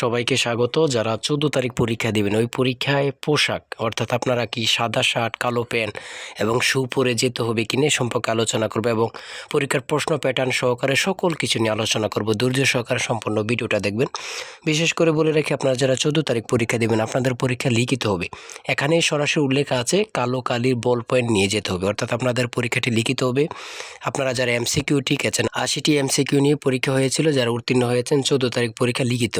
সবাইকে স্বাগত। যারা চোদ্দ তারিখ পরীক্ষা দিবেন, ওই পরীক্ষায় পোশাক, অর্থাৎ আপনারা কি সাদা শার্ট, কালো প্যান্ট এবং শু পরে যেতে হবে কি না এ সম্পর্কে আলোচনা করব এবং পরীক্ষার প্রশ্ন প্যাটার্ন সহকারে সকল কিছু নিয়ে আলোচনা করব। ধৈর্য সহকারে সম্পূর্ণ ভিডিওটা দেখবেন। বিশেষ করে বলে রাখি, আপনারা যারা চোদ্দ তারিখ পরীক্ষা দেবেন, আপনাদের পরীক্ষা লিখিত হবে। এখানে সরাসরি উল্লেখ আছে, কালো কালির বল পয়েন্ট নিয়ে যেতে হবে, অর্থাৎ আপনাদের পরীক্ষাটি লিখিত হবে। আপনারা যারা এমসিকিউ ঠিক আছেন আশিটি এমসিকিউ নিয়ে পরীক্ষা হয়েছিল, যারা উত্তীর্ণ হয়েছেন, চোদ্দ তারিখ পরীক্ষা লিখিত।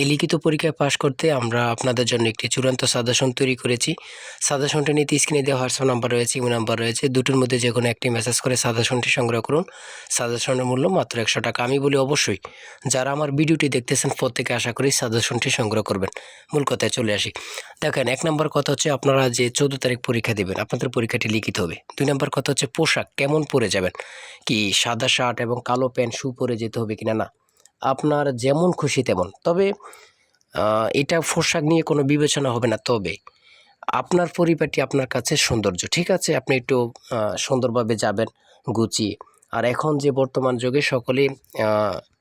এই লিখিত পরীক্ষায় পাশ করতে আমরা আপনাদের জন্য একটি চূড়ান্ত সাজেশন তৈরি করেছি। সাজেশনটি নিতে স্ক্রিনে দেওয়া হোয়াটসঅ্যাপ নাম্বার রয়েছে ইমো নাম্বার রয়েছে। দুটোর মধ্যে যে কোনো একটি মেসেজ করে সাজেশনটি সংগ্রহ করুন। সাজেশনের মূল্য মাত্র একশো টাকা। আমি বলি অবশ্যই, যারা আমার ভিডিওটি দেখতেছেন প্রত্যেকে আশা করি সাজেশনটি সংগ্রহ করবেন। মূল কথায় চলে আসি। দেখেন, এক নম্বর কথা হচ্ছে আপনারা যে চৌদ্দ তারিখ পরীক্ষা দেবেন, আপনাদের পরীক্ষাটি লিখিত হবে। দুই নম্বর কথা হচ্ছে পোশাক কেমন পরে যাবেন? কি সাদা শার্ট এবং কালো প্যান্ট শু পরে যেতে হবে কিনা? না। আপনার যেমন খুশি তেমন। তবে এটা পোশাক নিয়ে কোনো বিবেচনা হবে না। তবে, আপনার পরিপাটি আপনার কাছে সৌন্দর্য, ঠিক আছে? আপনি একটু সুন্দরভাবে যাবেন, গুছিয়ে। আর এখন যে বর্তমান যুগে সকলেই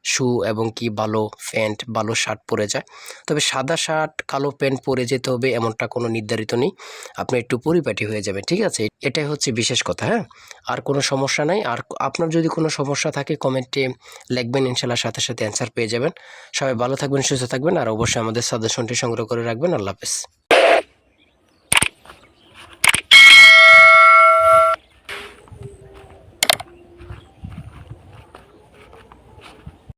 শু এবং কি ভালো প্যান্ট ভালো শার্ট পরে যায়। তবে সাদা শার্ট, কালো প্যান্ট পরে যেতে হবে এমনটা কোনো নির্ধারিত নেই। আপনি একটু পরিপাটি হয়ে যাবেন, ঠিক আছে? এটাই হচ্ছে বিশেষ কথা হ্যাঁ? আর কোনো সমস্যা নাই। আর আপনার যদি কোনো সমস্যা থাকে, কমেন্টে লিখবেন, ইনশাল্লাহ সাথে সাথে অ্যান্সার পেয়ে যাবেন। সবাই ভালো থাকবেন, সুস্থ থাকবেন, আর অবশ্যই আমাদের সাজেশনটি সংগ্রহ করে রাখবেন। আল্লাহ হাফেজ।